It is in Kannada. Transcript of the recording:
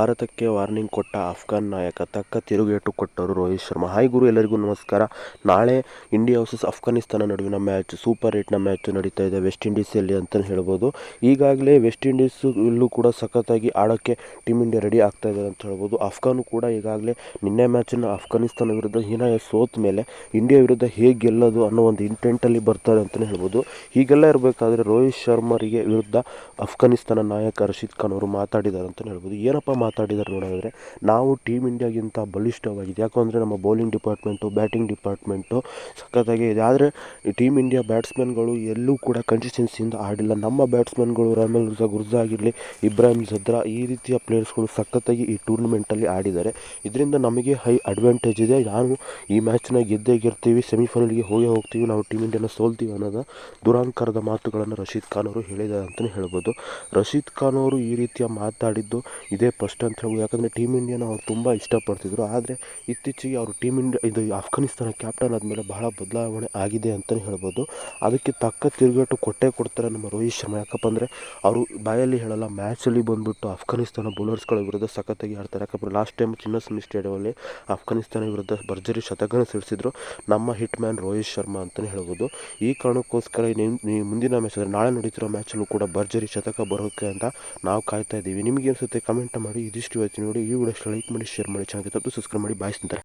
ಭಾರತಕ್ಕೆ ವಾರ್ನಿಂಗ್ ಕೊಟ್ಟ ಅಫ್ಘಾನ್ ನಾಯಕ, ತಕ್ಕ ತಿರುಗೇಟು ಕೊಟ್ಟರು ರೋಹಿತ್ ಶರ್ಮಾ. ಹಾಯ್ ಗುರು, ಎಲ್ಲರಿಗೂ ನಮಸ್ಕಾರ. ನಾಳೆ ಇಂಡಿಯಾ ವರ್ಸಸ್ ಅಫ್ಘಾನಿಸ್ತಾನ ನಡುವಿನ ಮ್ಯಾಚ್ ಸೂಪರ್ ಏಟ್ನ ಮ್ಯಾಚ್ ನಡೀತಾ ಇದೆ ವೆಸ್ಟ್ ಇಂಡೀಸಲ್ಲಿ ಅಂತಲೇ ಹೇಳ್ಬೋದು. ಈಗಾಗಲೇ ವೆಸ್ಟ್ ಇಂಡೀಸ್ ಇಲ್ಲೂ ಕೂಡ ಸಖತ್ತಾಗಿ ಆಡೋಕ್ಕೆ ಟೀಮ್ ಇಂಡಿಯಾ ರೆಡಿ ಆಗ್ತಾ ಇದೆ ಅಂತ ಹೇಳ್ಬೋದು. ಅಫ್ಘಾನು ಕೂಡ ಈಗಾಗಲೇ ನಿನ್ನೆ ಮ್ಯಾಚನ್ನು ಅಫ್ಘಾನಿಸ್ತಾನ ವಿರುದ್ಧ ಹೀನಾಯ ಸೋತ ಮೇಲೆ ಇಂಡಿಯಾ ವಿರುದ್ಧ ಹೇಗೆ ಗೆಲ್ಲೋದು ಅನ್ನೋ ಒಂದು ಇಂಟೆಂಟಲ್ಲಿ ಬರ್ತಾರೆ ಅಂತಲೇ ಹೇಳ್ಬೋದು. ಹೀಗೆಲ್ಲ ಇರಬೇಕಾದ್ರೆ ರೋಹಿತ್ ಶರ್ಮರಿಗೆ ವಿರುದ್ಧ ಅಫ್ಘಾನಿಸ್ತಾನ ನಾಯಕ ರಶೀದ್ ಖಾನ್ ಅವರು ಮಾತಾಡಿದ್ದಾರೆ ಅಂತಲೇ ಹೇಳ್ಬೋದು. ಏನಪ್ಪ ಮಾತಾಡಿದ್ದಾರೆ ನೋಡಿದ್ರೆ ನಾವು ಟೀಮ್ ಇಂಡಿಯಾಗಿಂತ ಬಲಿಷ್ಠವಾಗಿದೆ ಯಾಕಂದರೆ ನಮ್ಮ ಬೌಲಿಂಗ್ ಡಿಪಾರ್ಟ್ಮೆಂಟು ಬ್ಯಾಟಿಂಗ್ ಡಿಪಾರ್ಟ್ಮೆಂಟು ಸಖತ್ತಾಗಿ ಇದೆ. ಆದರೆ ಟೀಮ್ ಇಂಡಿಯಾ ಬ್ಯಾಟ್ಸ್ಮನ್ಗಳು ಎಲ್ಲೂ ಕೂಡ ಕನ್ಸಿಸ್ಟೆನ್ಸಿಯಿಂದ ಆಡಿಲ್ಲ. ನಮ್ಮ ಬ್ಯಾಟ್ಸ್ಮನ್ಗಳು ರಮಲ್ ರುಜಾ ಗುರ್ಜಾ ಆಗಿರಲಿ ಇಬ್ರಾಹಿಂ ಜದ್ರಾ ಈ ರೀತಿಯ ಪ್ಲೇಯರ್ಸ್ಗಳು ಸಖತ್ತಾಗಿ ಈ ಟೂರ್ನಮೆಂಟಲ್ಲಿ ಆಡಿದ್ದಾರೆ. ಇದರಿಂದ ನಮಗೆ ಹೈ ಅಡ್ವಾಂಟೇಜ್ ಇದೆ. ನಾನು ಈ ಮ್ಯಾಚ್ನ ಗೆದ್ದೇ ಗೆಲ್ತೀವಿ ಸೆಮಿಫೈನಲ್ಗೆ ಹೋಗೇ ಹೋಗ್ತೀವಿ. ನಾವು ಟೀಮ್ ಇಂಡಿಯಾನ ಸೋಲ್ತೀವಿ ಅನ್ನೋದು ದುರಾಂಕಾರದ ಮಾತುಗಳನ್ನು ರಶೀದ್ ಖಾನ್ ಅವರು ಹೇಳಿದ್ದಾರೆ ಅಂತಲೇ ಹೇಳ್ಬೋದು. ರಶೀದ್ ಖಾನ್ ಅವರು ಈ ರೀತಿಯ ಮಾತಾಡಿದ್ದು ಇದೇ ಫಸ್ಟ್ ಅಂತ ಹೇಳ್ಬೋದು. ಯಾಕಂದರೆ ಟೀಮ್ ಇಂಡಿಯಾನ ಅವ್ರು ತುಂಬ ಇಷ್ಟಪಡ್ತಿದ್ರು. ಆದರೆ ಇತ್ತೀಚೆಗೆ ಅವರು ಟೀಮ್ ಇಂಡಿಯಾ ಇದು ಅಫ್ಘಾನಿಸ್ತಾನ ಕ್ಯಾಪ್ಟನ್ ಆದಮೇಲೆ ಬಹಳ ಬದಲಾವಣೆ ಆಗಿದೆ ಅಂತಲೇ ಹೇಳ್ಬೋದು. ಅದಕ್ಕೆ ತಕ್ಕ ತಿರುಗೇಟು ಕೊಟ್ಟೇ ಕೊಡ್ತಾರೆ ನಮ್ಮ ರೋಹಿತ್ ಶರ್ಮಾ. ಯಾಕಪ್ಪ ಅಂದರೆ ಅವರು ಬಾಯಲ್ಲಿ ಹೇಳಲ್ಲ ಮ್ಯಾಚಲ್ಲಿ ಬಂದುಬಿಟ್ಟು ಅಫ್ಘಾನಿಸ್ತಾನ ಬೌಲರ್ಸ್ಗಳ ವಿರುದ್ಧ ಸಖತ್ತಾಗಿ ಆಡ್ತಾರೆ. ಯಾಕಂದರೆ ಲಾಸ್ಟ್ ಟೈಮ್ ಚಿನ್ನಸ್ವಾಮಿ ಸ್ಟೇಡಿಯಮಲ್ಲಿ ಅಫ್ಘಾನಿಸ್ತಾನ ವಿರುದ್ಧ ಭರ್ಜರಿ ಶತಕನ ಸಿಡಿಸಿದ್ರು ನಮ್ಮ ಹಿಟ್ ಮ್ಯಾನ್ ರೋಹಿತ್ ಶರ್ಮಾ ಅಂತಲೇ ಹೇಳ್ಬೋದು. ಈ ಕಾರಣಕ್ಕೋಸ್ಕರ ಮುಂದಿನ ಮ್ಯಾಚ್ ಅಂದರೆ ನಾಳೆ ನಡೀತಿರೋ ಮ್ಯಾಚಲ್ಲೂ ಕೂಡ ಭರ್ಜರಿ ಶತಕ ಬರೋಕ್ಕೆ ಅಂತ ನಾವು ಕಾಯ್ತಾ ಇದ್ದೀವಿ. ನಿಮಗೆ ಅನಿಸುತ್ತೆ? ಕಮೆಂಟ್ ಮಾಡಿ. ಇದಿಷ್ಟು ಇವತ್ತು ನೋಡಿ. ಈ ವಿಡಿಯೋ ಲೈಕ್ ಮಾಡಿ ಶೇರ್ ಮಾಡಿ ಚಾನಲ್ಗೆ ತಪ್ಪು ಸಬ್ಸ್ಕ್ರೈಬ್ ಮಾಡಿ. ಬಾಯ್ ಸ್ನೇಹಿತರೆ.